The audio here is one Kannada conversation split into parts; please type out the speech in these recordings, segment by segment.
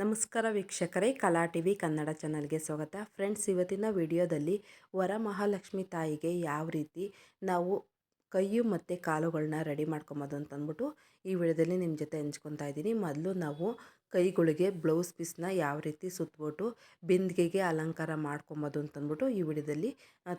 ನಮಸ್ಕಾರ ವೀಕ್ಷಕರೇ, ಕಲಾ ಟಿ ವಿ ಕನ್ನಡ ಚಾನಲ್ಗೆ ಸ್ವಾಗತ. ಫ್ರೆಂಡ್ಸ್, ಇವತ್ತಿನ ವಿಡಿಯೋದಲ್ಲಿ ವರಮಹಾಲಕ್ಷ್ಮಿ ತಾಯಿಗೆ ಯಾವ ರೀತಿ ನಾವು ಕೈಯು ಮತ್ತು ಕಾಲುಗಳನ್ನ ರೆಡಿ ಮಾಡ್ಕೊಬೋದು ಅಂತಂದ್ಬಿಟ್ಟು ಈ ವಿಡಿಯೋದಲ್ಲಿ ನಿಮ್ಮ ಜೊತೆ ಹಂಚ್ಕೊತಾ ಇದ್ದೀನಿ. ಮೊದಲು ನಾವು ಕೈಗಳಿಗೆ ಬ್ಲೌಸ್ ಪೀಸ್ನ ಯಾವ ರೀತಿ ಸುತ್ತಬಿಟ್ಟು ಬಿಂದಿಗೆಗೆ ಅಲಂಕಾರ ಮಾಡ್ಕೊಬೋದು ಅಂತಂದ್ಬಿಟ್ಟು ಈ ವಿಡಿಯೋದಲ್ಲಿ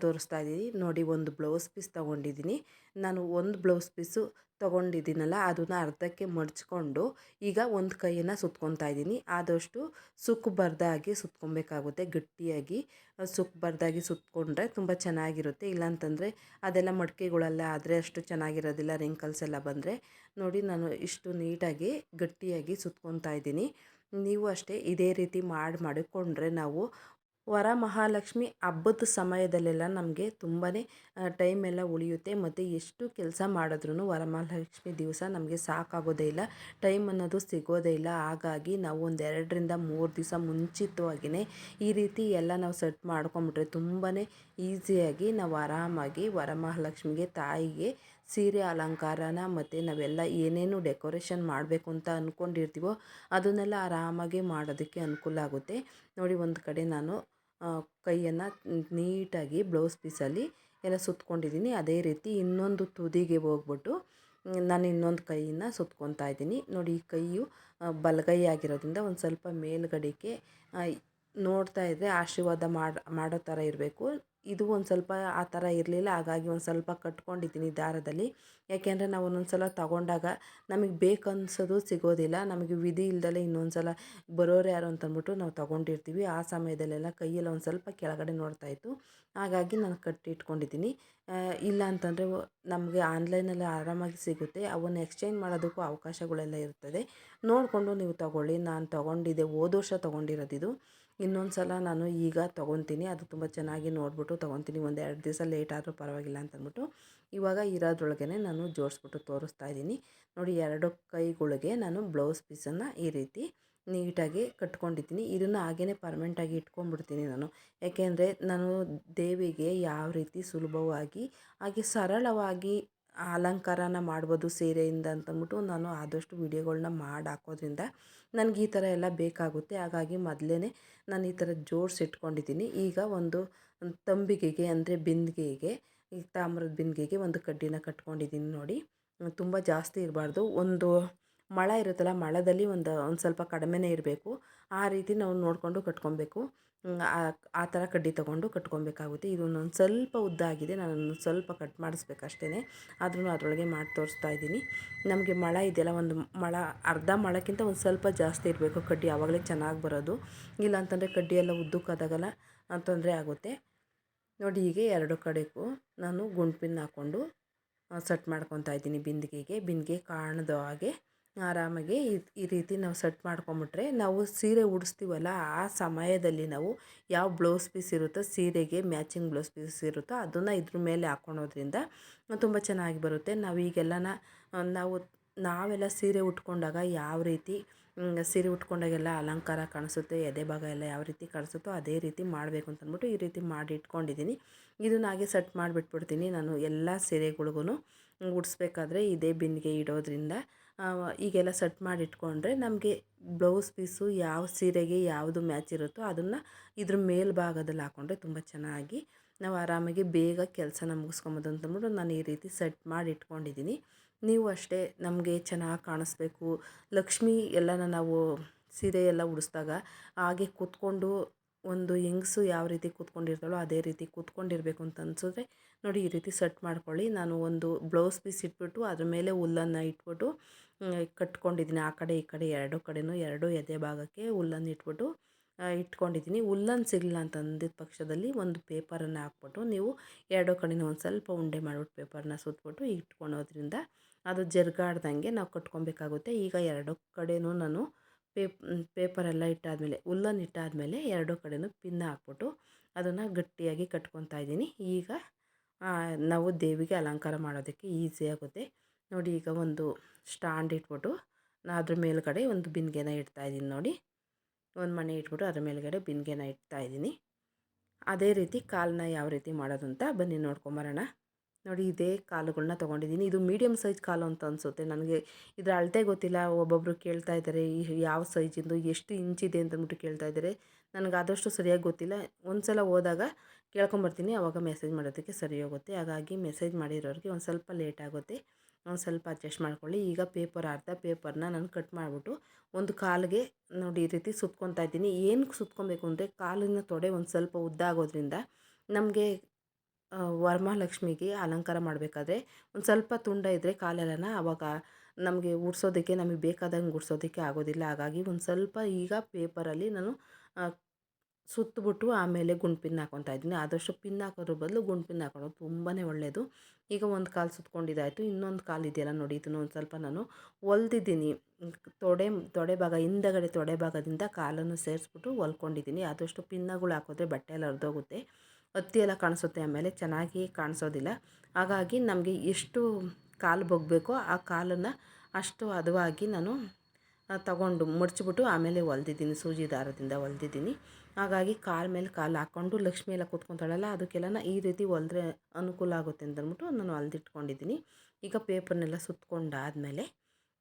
ತೋರಿಸ್ತಾ ಇದ್ದೀನಿ. ನೋಡಿ, ಒಂದು ಬ್ಲೌಸ್ ಪೀಸ್ ತೊಗೊಂಡಿದ್ದೀನಿ. ನಾನು ಒಂದು ಬ್ಲೌಸ್ ಪೀಸು ತೊಗೊಂಡಿದ್ದೀನಲ್ಲ, ಅದನ್ನು ಅರ್ಧಕ್ಕೆ ಮಡಚ್ಕೊಂಡು ಈಗ ಒಂದು ಕೈಯನ್ನು ಸುತ್ಕೊತಾ ಇದ್ದೀನಿ. ಆದಷ್ಟು ಸುಕ್ಕಬಾರ್ದಾಗಿ ಸುತ್ಕೊಬೇಕಾಗುತ್ತೆ ಗಟ್ಟಿಯಾಗಿ ಸುಕ್ಕಬಾರ್ದಾಗಿ ಸುತ್ಕೊಂಡ್ರೆ ತುಂಬ ಚೆನ್ನಾಗಿರುತ್ತೆ. ಇಲ್ಲಾಂತಂದರೆ ಅದೆಲ್ಲ ಮಡಿಕೆಗಳೆಲ್ಲ ಆದರೆ ಅಷ್ಟು ಚೆನ್ನಾಗಿರೋದಿಲ್ಲ ರಿಂಕಲ್ಸ್ ಎಲ್ಲ ಬಂದರೆ. ನೋಡಿ, ನಾನು ಇಷ್ಟು ನೀಟಾಗಿ, ಗಟ್ಟಿಯಾಗಿ ಸುತ್ಕೊತಾ ಇದ್ದೀನಿ. ನೀವು ಅಷ್ಟೇ ಇದೇ ರೀತಿ ಮಾಡಿ, ಮಾಡಿಕೊಂಡ್ರೆ ನಾವು ವರಮಹಾಲಕ್ಷ್ಮಿ ಹಬ್ಬದ ಸಮಯದಲ್ಲೆಲ್ಲ ನಮಗೆ ತುಂಬಾ ಟೈಮ್ ಎಲ್ಲ ಉಳಿಯುತ್ತೆ ಮತ್ತು ಎಷ್ಟು ಕೆಲಸ ಮಾಡಿದ್ರೂ ವರಮಹಾಲಕ್ಷ್ಮಿ ದಿವಸ ನಮಗೆ ಸಾಕಾಗೋದೇ ಇಲ್ಲ. ಟೈಮ್ ಅನ್ನೋದು ಸಿಗೋದೇ ಇಲ್ಲ. ಹಾಗಾಗಿ ನಾವು ಒಂದು ಎರಡರಿಂದ ಮೂರು ದಿವಸ ಮುಂಚಿತವಾಗಿಯೇ ಈ ರೀತಿ ಎಲ್ಲ ನಾವು ಸೆಟ್ ಮಾಡ್ಕೊಂಬಿಟ್ರೆ ತುಂಬಾ ಈಸಿಯಾಗಿ ನಾವು ಆರಾಮಾಗಿ ವರಮಹಾಲಕ್ಷ್ಮಿಗೆ ತಾಯಿಗೆ ಸೀರೆ ಅಲಂಕಾರನ ಮತ್ತು ನಾವೆಲ್ಲ ಏನೇನು ಡೆಕೋರೇಷನ್ ಮಾಡಬೇಕು ಅಂತ ಅಂದ್ಕೊಂಡಿರ್ತೀವೋ ಅದನ್ನೆಲ್ಲ ಆರಾಮಾಗಿ ಮಾಡೋದಕ್ಕೆ ಅನುಕೂಲ ಆಗುತ್ತೆ. ನೋಡಿ ಒಂದು ಕಡೆ ನಾನು ಕೈಯನ್ನು ನೀಟಾಗಿ ಬ್ಲೌಸ್ ಪೀಸಲ್ಲಿ ಎಲ್ಲ ಸುತ್ಕೊಂಡಿದ್ದೀನಿ. ಅದೇ ರೀತಿ ಇನ್ನೊಂದು ತುದಿಗೆ ಹೋಗ್ಬಿಟ್ಟು ನಾನು ಇನ್ನೊಂದು ಕೈಯನ್ನು ಸುತ್ಕೊತಾ ಇದ್ದೀನಿ. ನೋಡಿ, ಈ ಕೈಯು ಬಲಗೈ ಆಗಿರೋದ್ರಿಂದ ಒಂದು ಸ್ವಲ್ಪ ಮೇಲುಗಡೆಗೆ ನೋಡ್ತಾ ಇದ್ದರೆ ಆಶೀರ್ವಾದ ಮಾಡಿ, ಮಾಡೋ ಥರ ಇರಬೇಕು. ಇದು ಒಂದು ಸ್ವಲ್ಪ ಆ ಥರ ಇರಲಿಲ್ಲ. ಹಾಗಾಗಿ ಒಂದು ಸ್ವಲ್ಪ ಕಟ್ಕೊಂಡಿದ್ದೀನಿ ದಾರದಲ್ಲಿ. ಯಾಕೆಂದರೆ ನಾವು ಒಂದೊಂದು ಸಲ ತಗೊಂಡಾಗ ನಮಗೆ ಬೇಕನ್ಸೋದು ಸಿಗೋದಿಲ್ಲ. ನಮಗೆ ವಿಧಿ ಇಲ್ದಲೆ ಇನ್ನೊಂದು ಸಲ ಬರೋರು ಯಾರು ಅಂತಂದ್ಬಿಟ್ಟು ನಾವು ತೊಗೊಂಡಿರ್ತೀವಿ. ಆ ಸಮಯದಲ್ಲೆಲ್ಲ ಕೈಯಲ್ಲಿ ಒಂದು ಸ್ವಲ್ಪ ಕೆಳಗಡೆ ನೋಡ್ತಾಯಿತ್ತು ಹಾಗಾಗಿ ನಾನು ಕಟ್ಟಿಟ್ಕೊಂಡಿದ್ದೀನಿ ಇಲ್ಲ ಅಂತಂದರೆ ನಮಗೆ ಆನ್ಲೈನಲ್ಲಿ ಆರಾಮಾಗಿ ಸಿಗುತ್ತೆ. ಅವನ್ನು ಎಕ್ಸ್ಚೇಂಜ್ ಮಾಡೋದಕ್ಕೂ ಅವಕಾಶಗಳೆಲ್ಲ ಇರ್ತದೆ. ನೋಡಿಕೊಂಡು ನೀವು ತೊಗೊಳ್ಳಿ. ನಾನು ತೊಗೊಂಡಿದ್ದೆ. ಹೋದ ವರ್ಷ ತೊಗೊಂಡಿರೋದಿದು ಇನ್ನೊಂದು ಸಲ ನಾನು ಈಗ ತೊಗೊತೀನಿ, ಅದು ತುಂಬ ಚೆನ್ನಾಗಿ ನೋಡಿಬಿಟ್ಟು ತೊಗೊತೀನಿ, ಒಂದು ಎರಡು ದಿವಸ ಲೇಟ್ ಆದರೂ ಪರವಾಗಿಲ್ಲ ಅಂತಂದ್ಬಿಟ್ಟು ಇವಾಗ ಇರೋದ್ರೊಳಗೆ ನಾನು ಜೋಡಿಸ್ಬಿಟ್ಟು ತೋರಿಸ್ತಾ ಇದ್ದೀನಿ. ನೋಡಿ, ಎರಡು ಕೈಗಳಿಗೆ ನಾನು ಬ್ಲೌಸ್ ಪೀಸನ್ನು ಈ ರೀತಿ ನೀಟಾಗಿ ಕಟ್ಕೊಂಡಿದ್ದೀನಿ. ಇದನ್ನು ಹಾಗೇ ಪರ್ಮೆಂಟಾಗಿ ಇಟ್ಕೊಂಡ್ಬಿಡ್ತೀನಿ ನಾನು. ಯಾಕೆಂದರೆ ನಾನು ದೇವಿಗೆ ಯಾವ ರೀತಿ ಸುಲಭವಾಗಿ ಹಾಗೆ ಸರಳವಾಗಿ ಅಲಂಕಾರನ ಮಾಡ್ಬೋದು ಸೀರೆಯಿಂದ ಅಂತಂದ್ಬಿಟ್ಟು ನಾನು ಆದಷ್ಟು ವೀಡಿಯೋಗಳ್ನ ಮಾಡಿ ಹಾಕೋದ್ರಿಂದ ನನಗೆ ಈ ಥರ ಎಲ್ಲ ಬೇಕಾಗುತ್ತೆ. ಹಾಗಾಗಿ ಮೊದಲೇ ನಾನು ಈ ಥರ ಜೋಡಿಸಿ ಇಟ್ಕೊಂಡಿದ್ದೀನಿ. ಈಗ ಒಂದು ತಂಬಿಗೆಗೆ ಅಂದರೆ ಬಿಂದಿಗೆಗೆ, ಈ ತಾಮ್ರದ ಬಿಂದಿಗೆಗೆ ಒಂದು ಕಡ್ಡಿನ ಕಟ್ಕೊಂಡಿದ್ದೀನಿ ನೋಡಿ. ತುಂಬ ಜಾಸ್ತಿ ಇರಬಾರ್ದು. ಒಂದು ಮಳ ಇರುತ್ತಲ್ಲ ಮಳದಲ್ಲಿ ಒಂದು ಒಂದು ಸ್ವಲ್ಪ ಕಡಿಮೆನೇ ಇರಬೇಕು. ಆ ರೀತಿ ನಾವು ನೋಡಿಕೊಂಡು ಕಟ್ಕೊಬೇಕು. ಆ ಥರ ಕಡ್ಡಿ ತೊಗೊಂಡು ಕಟ್ಕೊಬೇಕಾಗುತ್ತೆ. ಇದು ಒಂದೊಂದು ಸ್ವಲ್ಪ ಉದ್ದ ಆಗಿದೆ. ನಾನು ಸ್ವಲ್ಪ ಕಟ್ ಮಾಡಿಸ್ಬೇಕಷ್ಟೇ ಆದ್ರೂ ಅದರೊಳಗೆ ಮಾಡಿ ತೋರಿಸ್ತಾ ಇದ್ದೀನಿ. ನಮಗೆ ಮಳ ಇದೆಯಲ್ಲ, ಒಂದು ಮಳ, ಅರ್ಧ ಮಳಕ್ಕಿಂತ ಒಂದು ಸ್ವಲ್ಪ ಜಾಸ್ತಿ ಇರಬೇಕು ಕಡ್ಡಿ. ಆವಾಗಲೇ ಚೆನ್ನಾಗಿ ಬರೋದು. ಇಲ್ಲ ಅಂತಂದರೆ ಕಡ್ಡಿ ಎಲ್ಲ ಉದ್ದಕ್ಕಾದಾಗಲ್ಲ ತೊಂದರೆ ಆಗುತ್ತೆ. ನೋಡಿ, ಹೀಗೆ ಎರಡು ಕಡೆಗೂ ನಾನು ಗುಂಡು ಪಿನ್ ಹಾಕ್ಕೊಂಡು ಸೆಟ್ ಮಾಡ್ಕೊತಾ ಇದ್ದೀನಿ ಬಿಂದಿಗೆಗೆ. ಬಿಂದಿಗೆ ಕಾಣದ ಹಾಗೆ ಆರಾಮಾಗಿ ಈ ರೀತಿ ನಾವು ಸೆಟ್ ಮಾಡ್ಕೊಂಬಿಟ್ರೆ ನಾವು ಸೀರೆ ಉಡಿಸ್ತೀವಲ್ಲ ಆ ಸಮಯದಲ್ಲಿ ನಾವು ಯಾವ ಬ್ಲೌಸ್ ಪೀಸ್ ಇರುತ್ತೋ ಸೀರೆಗೆ ಮ್ಯಾಚಿಂಗ್ ಬ್ಲೌಸ್ ಪೀಸ್ ಇರುತ್ತೋ ಅದನ್ನು ಇದ್ರ ಮೇಲೆ ಹಾಕ್ಕೊಳೋದ್ರಿಂದ ತುಂಬ ಚೆನ್ನಾಗಿ ಬರುತ್ತೆ. ನಾವು ಈಗೆಲ್ಲ ನಾವು, ನಾವೆಲ್ಲ ಸೀರೆ ಉಟ್ಕೊಂಡಾಗ ಯಾವ ರೀತಿ ಸೀರೆ ಉಟ್ಕೊಂಡಾಗೆಲ್ಲ ಅಲಂಕಾರ ಕಾಣಿಸುತ್ತೆ, ಎದೆ ಭಾಗ ಎಲ್ಲ ಯಾವ ರೀತಿ ಕಾಣಿಸುತ್ತೋ ಅದೇ ರೀತಿ ಮಾಡಬೇಕು ಅಂತಂದ್ಬಿಟ್ಟು ಈ ರೀತಿ ಮಾಡಿ ಇಟ್ಕೊಂಡಿದ್ದೀನಿ. ಇದನ್ನ ಹಾಗೆ ಸೆಟ್ ಮಾಡಿಬಿಟ್ಬಿಡ್ತೀನಿ. ನಾನು ಎಲ್ಲ ಸೀರೆಗಳಿಗೂ ಉಡಿಸ್ಬೇಕಾದ್ರೆ ಇದೇ ಬಿಂದಿಗೆ ಇಡೋದ್ರಿಂದ ಈಗೆಲ್ಲ ಸೆಟ್ ಮಾಡಿ ಇಟ್ಕೊಂಡ್ರೆ ನಮಗೆ ಬ್ಲೌಸ್ ಪೀಸು ಯಾವ ಸೀರೆಗೆ ಯಾವುದು ಮ್ಯಾಚ್ ಇರುತ್ತೋ ಅದನ್ನು ಇದ್ರ ಮೇಲ್ಭಾಗದಲ್ಲಿ ಹಾಕ್ಕೊಂಡ್ರೆ ತುಂಬ ಚೆನ್ನಾಗಿ ನಾವು ಆರಾಮಾಗಿ ಬೇಗ ಕೆಲಸನ ಮುಗಿಸ್ಕೊಬೋದು ಅಂತಂದ್ಬಿಟ್ಟು ನಾನು ಈ ರೀತಿ ಸೆಟ್ ಮಾಡಿ ಇಟ್ಕೊಂಡಿದ್ದೀನಿ ನೀವು ಅಷ್ಟೇ ನಮಗೆ ಚೆನ್ನಾಗಿ ಕಾಣಿಸ್ಬೇಕು. ಲಕ್ಷ್ಮಿ ಎಲ್ಲನ ನಾವು ಸೀರೆ ಎಲ್ಲ ಉಡಿಸ್ದಾಗ ಹಾಗೆ ಕೂತ್ಕೊಂಡು ಒಂದು ಹೆಂಗಸು ಯಾವ ರೀತಿ ಕೂತ್ಕೊಂಡಿರ್ತಾಳೋ ಅದೇ ರೀತಿ ಕೂತ್ಕೊಂಡಿರಬೇಕು ಅಂತ ಅನಿಸಿದ್ರೆ ನೋಡಿ ಈ ರೀತಿ ಸೆಟ್ ಮಾಡ್ಕೊಳ್ಳಿ. ನಾನು ಒಂದು ಬ್ಲೌಸ್ ಪೀಸ್ ಇಟ್ಬಿಟ್ಟು ಅದ್ರ ಮೇಲೆ ಹುಲ್ಲನ್ನು ಇಟ್ಬಿಟ್ಟು ಕಟ್ಕೊಂಡಿದ್ದೀನಿ. ಆ ಕಡೆ, ಈ ಕಡೆ, ಎರಡು ಕಡೆಯೂ ಎರಡು ಎದೆ ಭಾಗಕ್ಕೆ ಹುಲ್ಲನ್ನು ಇಟ್ಬಿಟ್ಟು ಇಟ್ಕೊಂಡಿದ್ದೀನಿ. ಹುಲ್ಲನ್ನು ಸಿಗಲಿಲ್ಲ ಅಂತ ಅಂದಿದ್ದ ಪಕ್ಷದಲ್ಲಿ ಒಂದು ಪೇಪರನ್ನು ಹಾಕ್ಬಿಟ್ಟು ನೀವು ಎರಡು ಕಡೆಯೂ ಒಂದು ಸ್ವಲ್ಪ ಉಂಡೆ ಮಾಡಿಬಿಟ್ಟು ಪೇಪರ್ನ ಸುತ್ತಬಿಟ್ಟು ಇಟ್ಕೊಳೋದ್ರಿಂದ ಅದು ಜರ್ಗಾಡ್ದಂಗೆ ನಾವು ಕಟ್ಕೊಬೇಕಾಗುತ್ತೆ. ಈಗ ಎರಡು ಕಡೆಯೂ ನಾನು ಪೇಪ್ ಪೇಪರೆಲ್ಲ ಇಟ್ಟಾದಮೇಲೆ ಹುಲ್ಲನ್ನು ಇಟ್ಟಾದಮೇಲೆ ಎರಡು ಕಡೆಯೂ ಪಿನ್ ಹಾಕ್ಬಿಟ್ಟು ಅದನ್ನು ಗಟ್ಟಿಯಾಗಿ ಕಟ್ಕೊತಾ ಇದ್ದೀನಿ. ಈಗ ನಾವು ದೇವಿಗೆ ಅಲಂಕಾರ ಮಾಡೋದಕ್ಕೆ ಈಸಿ ಆಗುತ್ತೆ. ನೋಡಿ ಈಗ ಒಂದು ಸ್ಟ್ಯಾಂಡ್ ಇಟ್ಬಿಟ್ಟು ನಾನು ಅದ್ರ ಮೇಲುಗಡೆ ಒಂದು ಬಿಂದಿಗೆನ ಇಡ್ತಾಯಿದ್ದೀನಿ ನೋಡಿ. ಒಂದು ಮಣೆ ಇಟ್ಬಿಟ್ಟು ಅದ್ರ ಮೇಲುಗಡೆ ಬಿಂದಿಗೆನ ಇಡ್ತಾಯಿದ್ದೀನಿ ಅದೇ ರೀತಿ ಕಾಲನ್ನ ಯಾವ ರೀತಿ ಮಾಡೋದು ಅಂತ ಬನ್ನಿ ನೋಡ್ಕೊಂಬರೋಣ. ನೋಡಿ ಇದೇ ಕಾಲುಗಳನ್ನ ತೊಗೊಂಡಿದ್ದೀನಿ. ಇದು ಮೀಡಿಯಮ್ ಸೈಜ್ ಕಾಲು ಅಂತ ಅನಿಸುತ್ತೆ. ನನಗೆ ಇದರ ಅಳತೆ ಗೊತ್ತಿಲ್ಲ. ಒಬ್ಬೊಬ್ಬರು ಕೇಳ್ತಾ ಇದ್ದಾರೆ ಯಾವ ಸೈಜಿಂದು ಎಷ್ಟು ಇಂಚಿದೆ ಅಂತಂದ್ಬಿಟ್ಟು ಕೇಳ್ತಾ ಇದ್ದಾರೆ. ನನಗೆ ಆದಷ್ಟು ಸರಿಯಾಗಿ ಗೊತ್ತಿಲ್ಲ. ಒಂದು ಸಲ ಹೋದಾಗ ಕೇಳ್ಕೊಂಬರ್ತೀನಿ ಆವಾಗ ಮೆಸೇಜ್ ಮಾಡೋದಕ್ಕೆ ಸರಿ ಹೋಗುತ್ತೆ. ಹಾಗಾಗಿ ಮೆಸೇಜ್ ಮಾಡಿರೋರಿಗೆ ಒಂದು ಸ್ವಲ್ಪ ಲೇಟ್ ಆಗುತ್ತೆ. ಒಂದು ಸ್ವಲ್ಪ ಅಡ್ಜಸ್ಟ್ ಮಾಡ್ಕೊಳ್ಳಿ. ಈಗ ಪೇಪರ್ ಅರ್ಧ ಪೇಪರ್ನ ನಾನು ಕಟ್ ಮಾಡಿಬಿಟ್ಟು ಒಂದು ಕಾಲಿಗೆ ನೋಡಿ ಈ ರೀತಿ ಸುತ್ಕೊತಾ ಇದ್ದೀನಿ. ಏನಕ್ಕೆ ಸುತ್ಕೊಬೇಕು ಅಂದರೆ ಕಾಲಿನ ತೊಡೆ ಒಂದು ಸ್ವಲ್ಪ ಉದ್ದ ಆಗೋದ್ರಿಂದ ನಮಗೆ ವರಮಹಾಲಕ್ಷ್ಮಿಗೆ ಅಲಂಕಾರ ಮಾಡಬೇಕಾದ್ರೆ ಒಂದು ಸ್ವಲ್ಪ ತುಂಡ ಇದ್ದರೆ ಕಾಲೆಲ್ಲನ ಆವಾಗ ನಮಗೆ ಉಡ್ಸೋದಕ್ಕೆ ನಮಗೆ ಬೇಕಾದಂಗೆ ಉಡ್ಸೋದಕ್ಕೆ ಆಗೋದಿಲ್ಲ. ಹಾಗಾಗಿ ಒಂದು ಸ್ವಲ್ಪ ಈಗ ಪೇಪರಲ್ಲಿ ನಾನು ಸುತ್ತಬಿಟ್ಟು ಆಮೇಲೆ ಗುಂಡು ಪಿನ್ ಹಾಕೊತಾ ಇದ್ದೀನಿ. ಆದಷ್ಟು ಪಿನ್ ಹಾಕೋದ್ರ ಬದಲು ಗುಂಡು ಪಿನ್ ಹಾಕೊಳ್ಳೋದು ತುಂಬಾ ಒಳ್ಳೆಯದು ಈಗ ಒಂದು ಕಾಲು ಸುತ್ಕೊಂಡಿದ್ದಾಯಿತು, ಇನ್ನೊಂದು ಕಾಲು ಇದೆಯಲ್ಲ ನೋಡಿ, ಇದನ್ನು ಒಂದು ಸ್ವಲ್ಪ ನಾನು ಹೊಲ್ದಿದ್ದೀನಿ ತೊಡೆ ತೊಡೆ ಭಾಗ, ಹಿಂದಗಡೆ ತೊಡೆ ಭಾಗದಿಂದ ಕಾಲನ್ನು ಸೇರಿಸ್ಬಿಟ್ಟು ಹೊಲ್ಕೊಂಡಿದ್ದೀನಿ ಆದಷ್ಟು ಪಿನ್ನಗಳು ಹಾಕಿದ್ರೆ ಬಟ್ಟೆ ಎಲ್ಲ ಹರಿದೋಗುತ್ತೆ. ಹತ್ತಿ ಎಲ್ಲ ಕಾಣಿಸುತ್ತೆ ಆಮೇಲೆ, ಚೆನ್ನಾಗಿ ಕಾಣಿಸೋದಿಲ್ಲ. ಹಾಗಾಗಿ ನಮಗೆ ಎಷ್ಟು ಕಾಲು ಬೊಗಬೇಕೋ ಆ ಕಾಲನ್ನು ಅಷ್ಟು ಹದವಾಗಿ ನಾನು ತಗೊಂಡು ಮಡಚಿಬಿಟ್ಟು ಆಮೇಲೆ ಹೊಲ್ದಿದ್ದೀನಿ ಸೂಜಿ ದಾರದಿಂದ ಹೊಲ್ದಿದ್ದೀನಿ ಹಾಗಾಗಿ ಕಾಲ ಮೇಲೆ ಕಾಲು ಹಾಕ್ಕೊಂಡು ಲಕ್ಷ್ಮಿ ಎಲ್ಲ ಕೂತ್ಕೊತಾಳಲ್ಲ ಅದಕ್ಕೆಲ್ಲ ಈ ರೀತಿ ಹೊಲ್ದ್ರೆ ಅನುಕೂಲ ಆಗುತ್ತೆ ಅಂತಂದ್ಬಿಟ್ಟು ನಾನು ಹೊಲ್ದಿಟ್ಕೊಂಡಿದ್ದೀನಿ ಈಗ ಪೇಪರ್ನೆಲ್ಲ ಸುತ್ತಕೊಂಡಾದಮೇಲೆ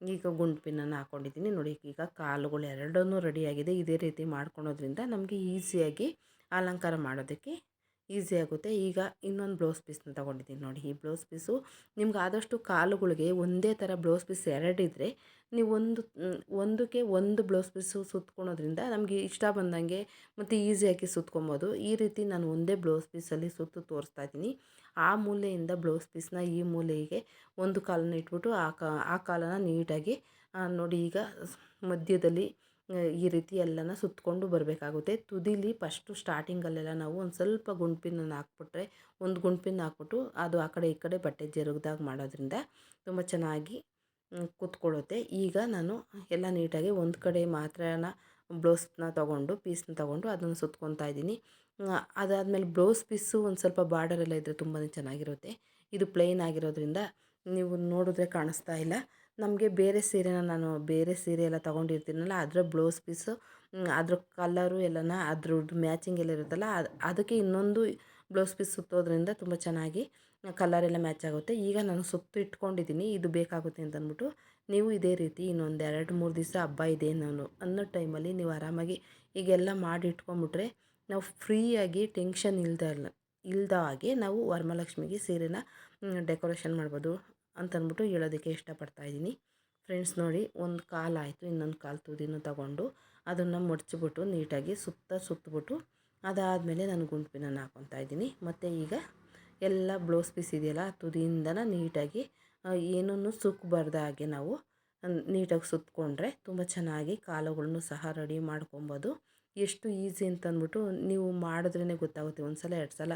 ಈಗ ಗುಂಡು ಪಿನ್ನನ್ನು ಹಾಕ್ಕೊಂಡಿದ್ದೀನಿ ನೋಡಿ, ಈಗ ಕಾಲುಗಳು ಎರಡನ್ನೂ ರೆಡಿಯಾಗಿದೆ. ಇದೇ ರೀತಿ ಮಾಡ್ಕೊಳೋದ್ರಿಂದ ನಮಗೆ ಈಸಿಯಾಗಿ ಅಲಂಕಾರ ಮಾಡೋದಕ್ಕೆ ಈಸಿ ಆಗುತ್ತೆ. ಈಗ ಇನ್ನೊಂದು ಬ್ಲೌಸ್ ಪೀಸ್ನ ತೊಗೊಂಡಿದ್ದೀನಿ ನೋಡಿ. ಈ ಬ್ಲೌಸ್ ಪೀಸು ನಿಮ್ಗೆ ಆದಷ್ಟು ಕಾಲುಗಳಿಗೆ ಒಂದೇ ಥರ ಬ್ಲೌಸ್ ಪೀಸ್ ಎರಡಿದ್ರೆ ನೀವು ಒಂದು ಒಂದಕ್ಕೆ ಒಂದು ಬ್ಲೌಸ್ ಪೀಸು ಸುತ್ಕೊಳೋದ್ರಿಂದ ನಮಗೆ ಇಷ್ಟ ಬಂದಂಗೆ ಮತ್ತು ಈಸಿಯಾಗಿ ಸುತ್ಕೊಬೋದು. ಈ ರೀತಿ ನಾನು ಒಂದೇ ಬ್ಲೌಸ್ ಪೀಸಲ್ಲಿ ಸುತ್ತು ತೋರಿಸ್ತಾ ಇದ್ದೀನಿ. ಆ ಮೂಲೆಯಿಂದ ಬ್ಲೌಸ್ ಪೀಸ್ನ ಈ ಮೂಲೆಗೆ ಒಂದು ಕಾಲನ್ನ ಇಟ್ಬಿಟ್ಟು ಆ ಕಾ, ಆ ಕಾಲನ್ನ ನೀಟಾಗಿ ನೋಡಿ ಈಗ ಮಧ್ಯದಲ್ಲಿ ಈ ರೀತಿ ಎಲ್ಲನ ಸುತ್ತಕೊಂಡು ಬರಬೇಕಾಗುತ್ತೆ. ತುದಿಲಿ ಫಸ್ಟು ಸ್ಟಾರ್ಟಿಂಗಲ್ಲೆಲ್ಲ ನಾವು ಒಂದು ಸ್ವಲ್ಪ ಗುಂಡ್ಪಿನನ್ನು ಹಾಕ್ಬಿಟ್ರೆ, ಒಂದು ಗುಂಡ್ಪಿನ ಹಾಕ್ಬಿಟ್ಟು ಅದು ಆ ಕಡೆ ಈ ಕಡೆ ಬಟ್ಟೆ ಜರುಗ್ದಾಗ ಮಾಡೋದ್ರಿಂದ ತುಂಬ ಚೆನ್ನಾಗಿ ಕೂತ್ಕೊಳ್ಳುತ್ತೆ. ಈಗ ನಾನು ಎಲ್ಲ ನೀಟಾಗಿ ಒಂದು ಕಡೆ ಮಾತ್ರನ ಬ್ಲೌಸ್ನ ತೊಗೊಂಡು, ಪೀಸ್ನ ತೊಗೊಂಡು ಅದನ್ನು ಸುತ್ಕೊತಾ ಇದ್ದೀನಿ. ಅದಾದಮೇಲೆ ಬ್ಲೌಸ್ ಪೀಸು ಒಂದು ಸ್ವಲ್ಪ ಬಾರ್ಡರೆಲ್ಲ ಇದ್ದರೆ ತುಂಬಾ ಚೆನ್ನಾಗಿರುತ್ತೆ. ಇದು ಪ್ಲೇನ್ ಆಗಿರೋದ್ರಿಂದ ನೀವು ನೋಡಿದ್ರೆ ಕಾಣಿಸ್ತಾ ಇಲ್ಲ. ನಮಗೆ ಬೇರೆ ಸೀರೆನ ನಾನು ಬೇರೆ ಸೀರೆ ಎಲ್ಲ ತೊಗೊಂಡಿರ್ತೀನಲ್ಲ ಅದರ ಬ್ಲೌಸ್ ಪೀಸು ಅದ್ರ ಕಲ್ಲರು ಎಲ್ಲನ ಅದ್ರದ್ದು ಮ್ಯಾಚಿಂಗ್ ಎಲ್ಲ ಇರುತ್ತಲ್ಲ, ಅದು, ಅದಕ್ಕೆ ಇನ್ನೊಂದು ಬ್ಲೌಸ್ ಪೀಸ್ ಸುತ್ತೋದ್ರಿಂದ ತುಂಬ ಚೆನ್ನಾಗಿ ಕಲರೆಲ್ಲ ಮ್ಯಾಚ್ ಆಗುತ್ತೆ. ಈಗ ನಾನು ಸುತ್ತು ಇಟ್ಕೊಂಡಿದ್ದೀನಿ ಇದು ಬೇಕಾಗುತ್ತೆ ಅಂತಂದ್ಬಿಟ್ಟು ನೀವು ಇದೇ ರೀತಿ ಇನ್ನೊಂದು ಎರಡು ಮೂರು ದಿವಸ ಹಬ್ಬ ಇದೆ ನಾನು ಅನ್ನೋ ಟೈಮಲ್ಲಿ ನೀವು ಆರಾಮಾಗಿ ಈಗೆಲ್ಲ ಮಾಡಿ ಇಟ್ಕೊಂಬಿಟ್ರೆ ನಾವು ಫ್ರೀಯಾಗಿ ಟೆನ್ಷನ್ ಇಲ್ಲದ ಇಲ್ಲದ ಹಾಗೆ ನಾವು ವರಮಹಾಲಕ್ಷ್ಮಿಗೆ ಸೀರೆನ ಡೆಕೋರೇಷನ್ ಮಾಡ್ಬೋದು. ಅಂತಂದ್ಬಿಟ್ಟು ಹೇಳೋದಕ್ಕೆ ಇಷ್ಟಪಡ್ತಾ ಇದ್ದೀನಿ. ಫ್ರೆಂಡ್ಸ್ ನೋಡಿ, ಒಂದು ಕಾಲು ಆಯಿತು, ಇನ್ನೊಂದು ಕಾಲು ತುದಿನೂ ತಗೊಂಡು ಅದನ್ನು ಮಡಚಿಬಿಟ್ಟು ನೀಟಾಗಿ ಸುತ್ತ ಸುತ್ತಬಿಟ್ಟು ಅದಾದಮೇಲೆ ನಾನು ಗುಂಪಿನ ಹಾಕೊತಾ ಇದ್ದೀನಿ. ಮತ್ತು ಈಗ ಎಲ್ಲ ಬ್ಲೌಸ್ ಪೀಸ್ ಇದೆಯಲ್ಲ ತುದಿಯಿಂದನ ನೀಟಾಗಿ ಏನೂ ಸುಕ್ಕಬಾರ್ದ ಹಾಗೆ ನಾವು ನೀಟಾಗಿ ಸುತ್ತಕೊಂಡ್ರೆ ತುಂಬ ಚೆನ್ನಾಗಿ ಕಾಲುಗಳನ್ನು ಸಹ ರೆಡಿ ಮಾಡ್ಕೊಬೋದು. ಎಷ್ಟು ಈಸಿ ಅಂತಂದ್ಬಿಟ್ಟು ನೀವು ಮಾಡಿದ್ರೇ ಗೊತ್ತಾಗುತ್ತೆ. ಒಂದು ಸಲ ಎರಡು ಸಲ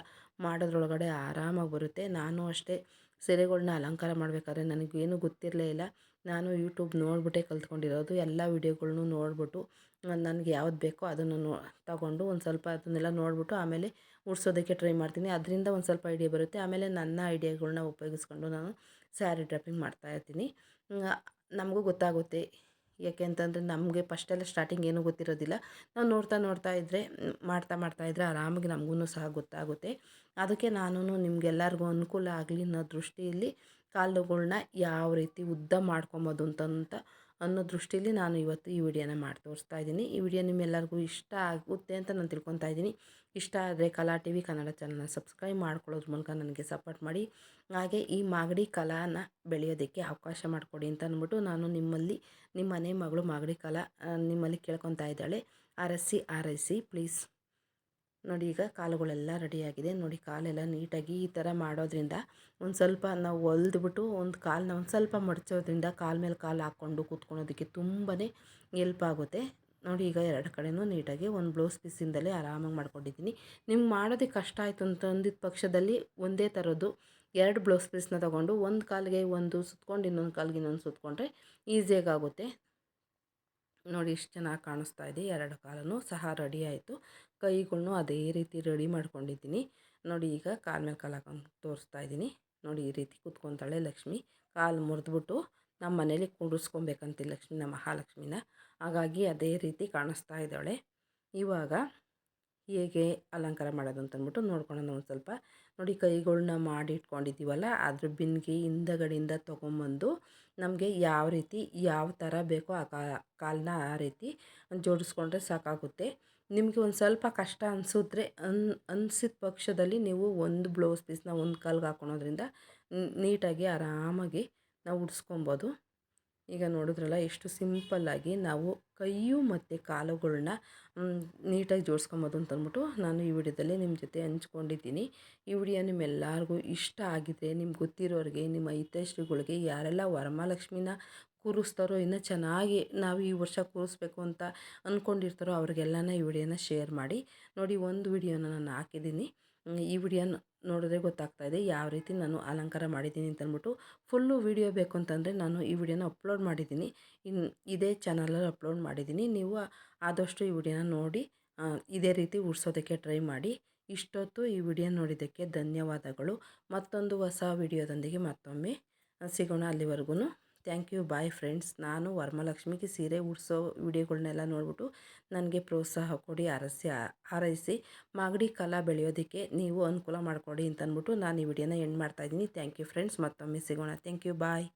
ಮಾಡೋದ್ರೊಳಗಡೆ ಆರಾಮಾಗಿ ಬರುತ್ತೆ. ನಾನು ಅಷ್ಟೇ ಸೀರೆಗಳ್ನ ಅಲಂಕಾರ ಮಾಡಬೇಕಾದ್ರೆ ನನಗೇನು ಗೊತ್ತಿರಲೇ ಇಲ್ಲ. ನಾನು ಯೂಟ್ಯೂಬ್ ನೋಡಿಬಿಟ್ಟೆ ಕಲ್ತ್ಕೊಂಡಿರೋದು, ಎಲ್ಲ ವಿಡಿಯೋಗಳನ್ನೂ ನೋಡಿಬಿಟ್ಟು ನನಗೆ ಯಾವ್ದು ಬೇಕೋ ಅದನ್ನು ನೋ, ತಗೊಂಡು ಒಂದು ಸ್ವಲ್ಪ ಅದನ್ನೆಲ್ಲ ನೋಡಿಬಿಟ್ಟು ಆಮೇಲೆ ಉಡ್ಸೋದಕ್ಕೆ ಟ್ರೈ ಮಾಡ್ತೀನಿ. ಅದರಿಂದ ಒಂದು ಸ್ವಲ್ಪ ಐಡಿಯಾ ಬರುತ್ತೆ. ಆಮೇಲೆ ನನ್ನ ಐಡಿಯಾಗಳನ್ನ ಉಪಯೋಗಿಸ್ಕೊಂಡು ನಾನು ಸ್ಯಾರಿ ಡ್ರಾಪಿಂಗ್ ಮಾಡ್ತಾಯಿರ್ತೀನಿ ನಮಗೂ ಗೊತ್ತಾಗುತ್ತೆ. ಯಾಕೆ ಅಂತಂದರೆ ನಮಗೆ ಫಸ್ಟೆಲ್ಲ ಸ್ಟಾರ್ಟಿಂಗ್ ಏನೂ ಗೊತ್ತಿರೋದಿಲ್ಲ. ನಾವು ನೋಡ್ತಾ ನೋಡ್ತಾ ಇದ್ದರೆ ಮಾಡ್ತಾ ಮಾಡ್ತಾ ಇದ್ದರೆ ಆರಾಮಾಗಿ ನಮಗೂ ಸಹ ಗೊತ್ತಾಗುತ್ತೆ. ಅದಕ್ಕೆ ನಾನು ನಿಮಗೆಲ್ಲರಿಗೂ ಅನುಕೂಲ ಆಗಲಿ ಅನ್ನೋ ದೃಷ್ಟಿಯಲ್ಲಿ ಕಾಲುಗಳ್ನ ಯಾವ ರೀತಿ ಉದ್ದ ಮಾಡ್ಕೊಬೋದು ಅಂತಂತ ಅನ್ನೋ ದೃಷ್ಟಿಯಲ್ಲಿ ನಾನು ಇವತ್ತು ಈ ವಿಡಿಯೋನ ಮಾಡಿ ತೋರಿಸ್ತಾ ಇದ್ದೀನಿ. ಈ ವಿಡಿಯೋ ನಿಮ್ಮೆಲ್ಲರಿಗೂ ಇಷ್ಟ ಆಗುತ್ತೆ ಅಂತ ನಾನು ತಿಳ್ಕೊತಾ ಇದ್ದೀನಿ. ಇಷ್ಟ ಆದರೆ ಕಲಾ ಟಿ ವಿ ಕನ್ನಡ ಚಾನಲ್ನ ಸಬ್ಸ್ಕ್ರೈಬ್ ಮಾಡ್ಕೊಳ್ಳೋದ್ರ ಮೂಲಕ ನನಗೆ ಸಪೋರ್ಟ್ ಮಾಡಿ. ಹಾಗೆ ಈ ಮಾಗಡಿ ಕಲಾನ ಬೆಳೆಯೋದಕ್ಕೆ ಅವಕಾಶ ಮಾಡಿಕೊಡಿ ಅಂತ ಅಂದ್ಬಿಟ್ಟು ನಾನು ನಿಮ್ಮಲ್ಲಿ ನಿಮ್ಮ ಮನೆ ಮಗಳು ಮಾಗಡಿ ಕಲಾ, ನಿಮ್ಮಲ್ಲಿ ಕೇಳ್ಕೊತಾ ಇದ್ದಾಳೆ. ಆರೈಸಿ ಸಿ ಪ್ಲೀಸ್ ನೋಡಿ ಈಗ ಕಾಲುಗಳೆಲ್ಲ ರೆಡಿಯಾಗಿದೆ. ನೋಡಿ ಕಾಲೆಲ್ಲ ನೀಟಾಗಿ ಈ ಥರ ಮಾಡೋದ್ರಿಂದ ಒಂದು ಸ್ವಲ್ಪ ನಾವು ಹೊಲ್ದ್ಬಿಟ್ಟು ಒಂದು ಕಾಲನ್ನ ಒಂದು ಸ್ವಲ್ಪ ಮಡಚೋದ್ರಿಂದ ಕಾಲ ಮೇಲೆ ಕಾಲು ಹಾಕ್ಕೊಂಡು ಕೂತ್ಕೊಳೋದಕ್ಕೆ ತುಂಬಾ ಎಲ್ಪ್ ಆಗುತ್ತೆ. ನೋಡಿ ಈಗ ಎರಡು ಕಡೆಯೂ ನೀಟಾಗಿ ಒಂದು ಬ್ಲೌಸ್ ಪೀಸಿಂದಲೇ ಆರಾಮಾಗಿ ಮಾಡ್ಕೊಂಡಿದ್ದೀನಿ. ನಿಮ್ಗೆ ಮಾಡೋದಕ್ಕೆ ಕಷ್ಟ ಆಯಿತು ಅಂತ ಅಂದಿದ್ದ ಪಕ್ಷದಲ್ಲಿ ಒಂದೇ ಥರದ್ದು ಎರಡು ಬ್ಲೌಸ್ ಪೀಸ್ನ ತೊಗೊಂಡು ಒಂದು ಕಾಲಿಗೆ ಒಂದು ಸುತ್ಕೊಂಡು ಇನ್ನೊಂದು ಕಾಲಿಗೆ ಇನ್ನೊಂದು ಸುತ್ಕೊಂಡ್ರೆ ಈಸಿಯಾಗಿ ಆಗುತ್ತೆ. ನೋಡಿ ಎಷ್ಟು ಚೆನ್ನಾಗಿ ಕಾಣಿಸ್ತಾ ಇದೆ. ಎರಡು ಕಾಲೂ ಸಹ ರೆಡಿ ಆಯಿತು. ಕೈಗಳ್ನು ಅದೇ ರೀತಿ ರೆಡಿ ಮಾಡ್ಕೊಂಡಿದ್ದೀನಿ. ನೋಡಿ ಈಗ ಕಾಲ ಮೇಲೆ ಕಾಲು ಹಾಕೊಂಡು ತೋರಿಸ್ತಾ ಇದ್ದೀನಿ. ನೋಡಿ ಈ ರೀತಿ ಕೂತ್ಕೊತಾಳೆ ಲಕ್ಷ್ಮಿ. ಕಾಲು ಮುರಿದ್ಬಿಟ್ಟು ನಮ್ಮ ಮನೇಲಿ ಲಕ್ಷ್ಮಿ, ನಮ್ಮ ಮಹಾಲಕ್ಷ್ಮಿನ. ಹಾಗಾಗಿ ಅದೇ ರೀತಿ ಕಾಣಿಸ್ತಾ ಇದ್ದಾಳೆ. ಇವಾಗ ಹೇಗೆ ಅಲಂಕಾರ ಮಾಡೋದು ಅಂತಂದ್ಬಿಟ್ಟು ನೋಡ್ಕೊಳ್ಳೋಣ ಒಂದು ಸ್ವಲ್ಪ. ನೋಡಿ ಕೈಗಳನ್ನ ಮಾಡಿ ಇಟ್ಕೊಂಡಿದ್ದೀವಲ್ಲ, ಅದ್ರ ಬಿನ್ಗೆ ಹಿಂದಗಡೆಯಿಂದ ತೊಗೊಂಬಂದು ನಮಗೆ ಯಾವ ರೀತಿ, ಯಾವ ಥರ ಬೇಕೋ ಆ ಕಾಲನ್ನ ಆ ರೀತಿ ಜೋಡಿಸ್ಕೊಂಡ್ರೆ ಸಾಕಾಗುತ್ತೆ. ನಿಮಗೆ ಒಂದು ಸ್ವಲ್ಪ ಕಷ್ಟ ಅನಿಸಿದ್ರೆ ಅನ್, ಅನ್ಸಿದ ಪಕ್ಷದಲ್ಲಿ ನೀವು ಒಂದು ಬ್ಲೌಸ್ ಪೀಸ್ನ ಒಂದು ಕಾಲ್ಗೆ ಹಾಕೊಳೋದ್ರಿಂದ ನೀಟಾಗಿ ಆರಾಮಾಗಿ ನಾವು ಉಡ್ಸ್ಕೊಬೋದು. ಈಗ ನೋಡಿದ್ರಲ್ಲ, ಎಷ್ಟು ಸಿಂಪಲ್ಲಾಗಿ ನಾವು ಕೈಯು ಮತ್ತು ಕಾಲುಗಳನ್ನ ನೀಟಾಗಿ ಜೋಡಿಸ್ಕೊಬೋದು ಅಂತಂದ್ಬಿಟ್ಟು ನಾನು ಈ ವಿಡಿಯೋದಲ್ಲಿ ನಿಮ್ಮ ಜೊತೆ ಹಂಚ್ಕೊಂಡಿದ್ದೀನಿ. ಈ ವಿಡಿಯೋ ನಿಮ್ಮೆಲ್ಲರಿಗೂ ಇಷ್ಟ ಆಗಿದೆ ನಿಮ್ಗೆ ಗೊತ್ತಿರೋರಿಗೆ, ನಿಮ್ಮ ಹಿತೈಷಿಗಳಿಗೆ ಯಾರೆಲ್ಲ ವರಮಹಾಲಕ್ಷ್ಮಿನ ಕೂರಿಸ್ತಾರೋ, ಇನ್ನೂ ಚೆನ್ನಾಗಿ ನಾವು ಈ ವರ್ಷ ಕೂರಿಸ್ಬೇಕು ಅಂತ ಅಂದ್ಕೊಂಡಿರ್ತಾರೋ ಅವ್ರಿಗೆಲ್ಲನ ಈ ವಿಡಿಯೋನ ಶೇರ್ ಮಾಡಿ. ನೋಡಿ, ಒಂದು ವಿಡಿಯೋನ ನಾನು ಹಾಕಿದ್ದೀನಿ. ಈ ವಿಡಿಯೋನ ನೋಡಿದ್ರೆ ಗೊತ್ತಾಗ್ತಾ ಇದೆ ಯಾವ ರೀತಿ ನಾನು ಅಲಂಕಾರ ಮಾಡಿದ್ದೀನಿ ಅಂತಂದ್ಬಿಟ್ಟು ಫುಲ್ಲು ವಿಡಿಯೋ ಬೇಕು ಅಂತಂದರೆ ನಾನು ಈ ವಿಡಿಯೋನ ಅಪ್ಲೋಡ್ ಮಾಡಿದ್ದೀನಿ. ಇನ್ನು ಇದೇ ಚಾನಲಲ್ಲಿ ಅಪ್ಲೋಡ್ ಮಾಡಿದ್ದೀನಿ. ನೀವು ಆದಷ್ಟು ಈ ವಿಡಿಯೋನ ನೋಡಿ ಇದೇ ರೀತಿ ಉಡ್ಸೋದಕ್ಕೆ ಟ್ರೈ ಮಾಡಿ. ಇಷ್ಟೊತ್ತು ಈ ವಿಡಿಯೋ ನೋಡಿದ್ದಕ್ಕೆ ಧನ್ಯವಾದಗಳು. ಮತ್ತೊಂದು ಹೊಸ ವಿಡಿಯೋದೊಂದಿಗೆ ಮತ್ತೊಮ್ಮೆ ಸಿಗೋಣ ಅಲ್ಲಿವರೆಗೂ ಥ್ಯಾಂಕ್ ಯು, ಬಾಯ್ ಫ್ರೆಂಡ್ಸ್. ನಾನು ವರಮಹಾಲಕ್ಷ್ಮಿಗೆ ಸೀರೆ ಉಡಿಸೋ ವಿಡಿಯೋಗಳನ್ನೆಲ್ಲ ನೋಡಿಬಿಟ್ಟು ನನಗೆ ಪ್ರೋತ್ಸಾಹ ಕೊಡಿ, ಅರಸಿ, ಹಾರೈಸಿ. ಮಾಗಡಿ ಕಲಾ ಬೆಳೆಯೋದಕ್ಕೆ ನೀವು ಅನುಕೂಲ ಮಾಡಿಕೊಡಿ ಅಂತಂದ್ಬಿಟ್ಟು ನಾನು ಈ ವಿಡಿಯೋನ ಎಂಡ್ ಮಾಡ್ತಾಯಿದ್ದೀನಿ ಥ್ಯಾಂಕ್ ಯು ಫ್ರೆಂಡ್ಸ್. ಮತ್ತೊಮ್ಮೆ ಸಿಗೋಣ. Thank you, bye.